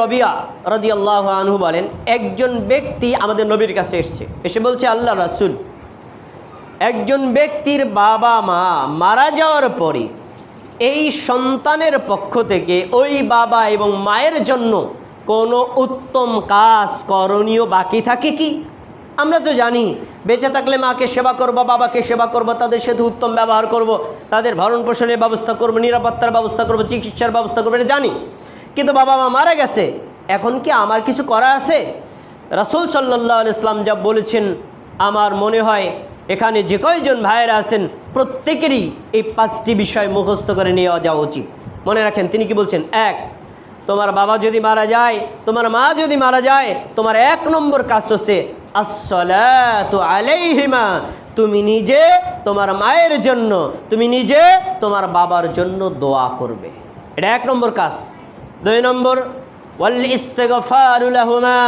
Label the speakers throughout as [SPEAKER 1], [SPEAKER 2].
[SPEAKER 1] রবিয়া রদি আল্লাহ আনহু বলেন, একজন ব্যক্তি আমাদের নবীর কাছে এসছে। এসে বলছে আল্লাহ রাসুল। একজন ব্যক্তির বাবা মা মারা যাওয়ার পরে এই সন্তানের পক্ষ থেকে ওই বাবা এবং মায়ের জন্য কোনো উত্তম কাজ করণীয় বাকি থাকে কি? আমরা তো জানি, বেঁচে থাকলে মাকে সেবা করব, বাবাকে সেবা করব, তাদের সাথে উত্তম ব্যবহার করব, তাদের ভরণ পোষণের ব্যবস্থা করব, নিরাপত্তার ব্যবস্থা করব, চিকিৎসার ব্যবস্থা করব, এটা জানি। কিন্তু বাবা মা মারা গেছে। এখন কি আমার কিছু করা আছে? রাসুল সাল্লাহ ইসলাম যা বলেছেন, আমার মনে হয় এখানে যে কয়জন ভাইয়েরা আছেন, প্রত্যেকেরই এই পাঁচটি বিষয় মুখস্থ করে নিয়ে যাওয়া উচিত। মনে রাখেন, তিনি কি বলছেন? এক, তোমার বাবা যদি মারা যায়, তোমার মা যদি মারা যায়, তোমার এক নম্বর কাজ হচ্ছে, আসসালাতু আলাইহিমা, তুমি নিজে তোমার মায়ের জন্য, তুমি নিজে তোমার বাবার জন্য দোয়া করবে। এটা এক নম্বর কাজ। দুই নম্বর, ওয়াল ইস্তেগফারুলাহুমা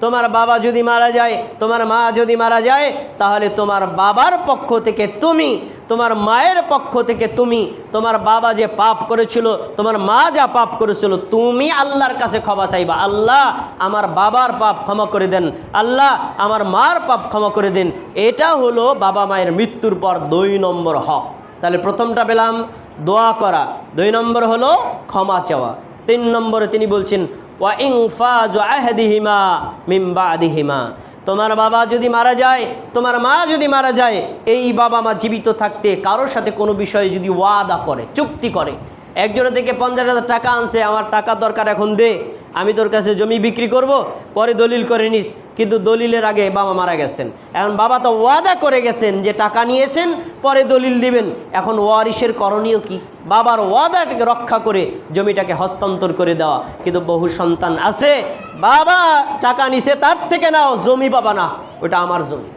[SPEAKER 1] তোমার বাবা যদি মারা যায়, তোমার মা যদি মারা যায়, তাহলে তোমার বাবার পক্ষ থেকে তুমি, তোমার মায়ের পক্ষ থেকে তুমি, তোমার বাবা যে পাপ করেছিল, তোমার মা যা পাপ করেছিল, তুমি আল্লাহর কাছে ক্ষমা চাইবা। আল্লাহ আমার বাবার পাপ ক্ষমা করে দেন। আল্লাহ আমার মার পাপ ক্ষমা করে দেন। এটা হলো বাবা মায়ের মৃত্যুর পর দুই নম্বর হক। তাহলে প্রথমটা পেলাম, দোয়া করা। দুই নম্বর হলো ক্ষমা চাওয়া। তিন নম্বরে তিনি বলছেন, ওয়া ইংফাজ আহদিহিমা মিম্বা আদিহিমা তোমার বাবা যদি মারা যায়, তোমার মা যদি মারা যায়, এই বাবা মা জীবিত থাকতে কারোর সাথে কোনো বিষয়ে যদি ওয়াদা করে, চুক্তি করে, একজনের থেকে পঞ্চাশ হাজার টাকা আনছে, আমার টাকা দরকার, এখন দে। আমি তোর কাছে জমি বিক্রি করব, পরে দলিল করে নিস। কিন্তু দলিলের আগে বাবা মারা গেছেন। এখন বাবা তো ওয়াদা করে গেছেন যে টাকা নিয়েছেন, পরে দলিল দিবেন। এখন ওয়ারিসের করণীয় কি? বাবার ওয়াদাটাকে রক্ষা করে জমিটাকে হস্তান্তর করে দেওয়া। কিন্তু বহু সন্তান আছে, বাবা টাকা নিছে তার থেকে নাও, জমি বাবা না, ওটা আমার জমি।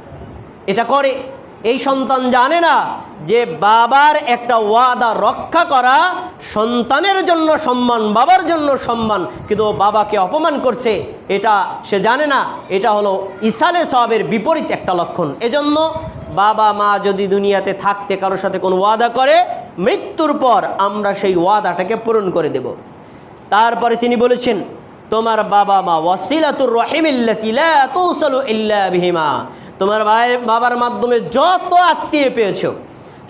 [SPEAKER 1] এটা করে। এই সন্তান জানে না যে বাবার একটা ওয়াদা রক্ষা করা সন্তানের জন্য সম্মান, বাবার জন্য সম্মান, কিন্তু বাবাকে অপমান করছে, এটা সে জানে না। এটা হলো ইসালে সবের বিপরীত একটা লক্ষণ। এজন্য বাবা, মা যদি দুনিয়াতে থাকতে কারোর সাথে কোনো ওয়াদা করে, মৃত্যুর পর আমরা সেই ওয়াদাটাকে পূরণ করে দেব। তারপরে তিনি বলেছেন, তোমার বাবা মা ওয়াসিলাতুর রহিমিল্লাতি লা তুসালু ইল্লা বিহিমা। তোমার ভাই বাবার মাধ্যমে যত আত্মীয় পেয়েছ,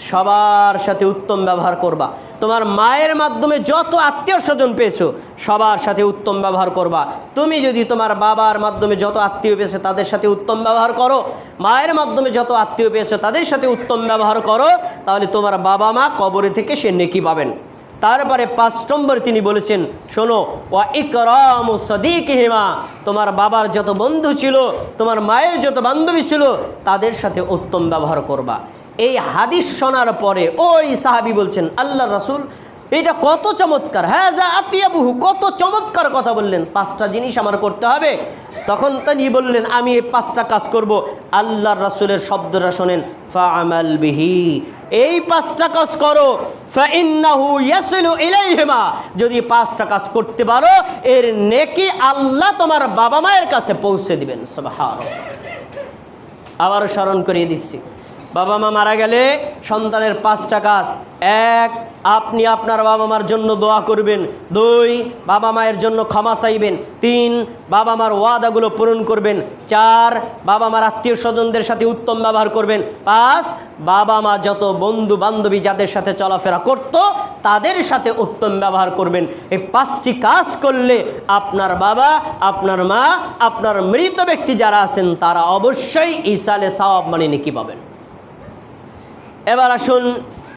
[SPEAKER 1] সবার সাথে উত্তম ব্যবহার করবা। তোমার মায়ের মাধ্যমে যত আত্মীয় স্বজন পেয়েছ, সবার সাথে উত্তম ব্যবহার করবা। তুমি যদি তোমার বাবার মাধ্যমে যত আত্মীয় পেয়েছ, তাদের সাথে উত্তম ব্যবহার করো। মায়ের মাধ্যমে যত আত্মীয় পেয়েছ, তাদের সাথে উত্তম ব্যবহার করো। তাহলে তোমার বাবা মা কবরে থেকে সে নেকি পাবেন। তারপরে পাঁচ নম্বর তিনি বলেছেন, শোনো ইকরাম সদিক হিমা তোমার বাবার যত বন্ধু ছিল, তোমার মায়ের যত বান্ধবী ছিল, তাদের সাথে উত্তম ব্যবহার করবা। এই হাদিস শোনার পরে ওই সাহাবি বলছেন আল্লাহ রাসুল এটা কত চমৎকার। হ্যাঁ যা আতিয়াবুহু, কত চমৎকার কথা বললেন। পাঁচটা জিনিস আমার করতে হবে। তখন তিনি বললেন, আমি এই পাঁচটা কাজ করব। আল্লাহর রাসুলের শব্দটা শোনেন ফা আমাল বিহি। এই পাঁচটা কাজ করো ইলাইহিমা। যদি পাঁচটা কাজ করতে পারো, এর নেকি আল্লাহ তোমার বাবা মায়ের কাছে পৌঁছে দিবেন। সুবহানাল্লাহ। আবারও স্মরণ করিয়ে দিচ্ছি। বাবা মা মারা গেলে সন্তানের পাঁচটা কাজ। এক, আপনি আপনার বাবা মার জন্য দোয়া করবেন। দুই, বাবা মায়ের জন্য ক্ষমা চাইবেন। তিন, বাবা মার ওয়াদাগুলো পূরণ করবেন। চার, বাবা মার আত্মীয় স্বজনদের সাথে উত্তম ব্যবহার করবেন। পাঁচ, বাবা মা যত বন্ধু বান্ধবী যাদের সাথে চলাফেরা করত, তাদের সাথে উত্তম ব্যবহার করবেন। এই পাঁচটি কাজ করলে আপনার বাবা, আপনার মা, আপনার মৃত ব্যক্তি যারা আছেন, তারা অবশ্যই ইসালে সওয়াব মানে নেকি পাবেন। এবার আসুন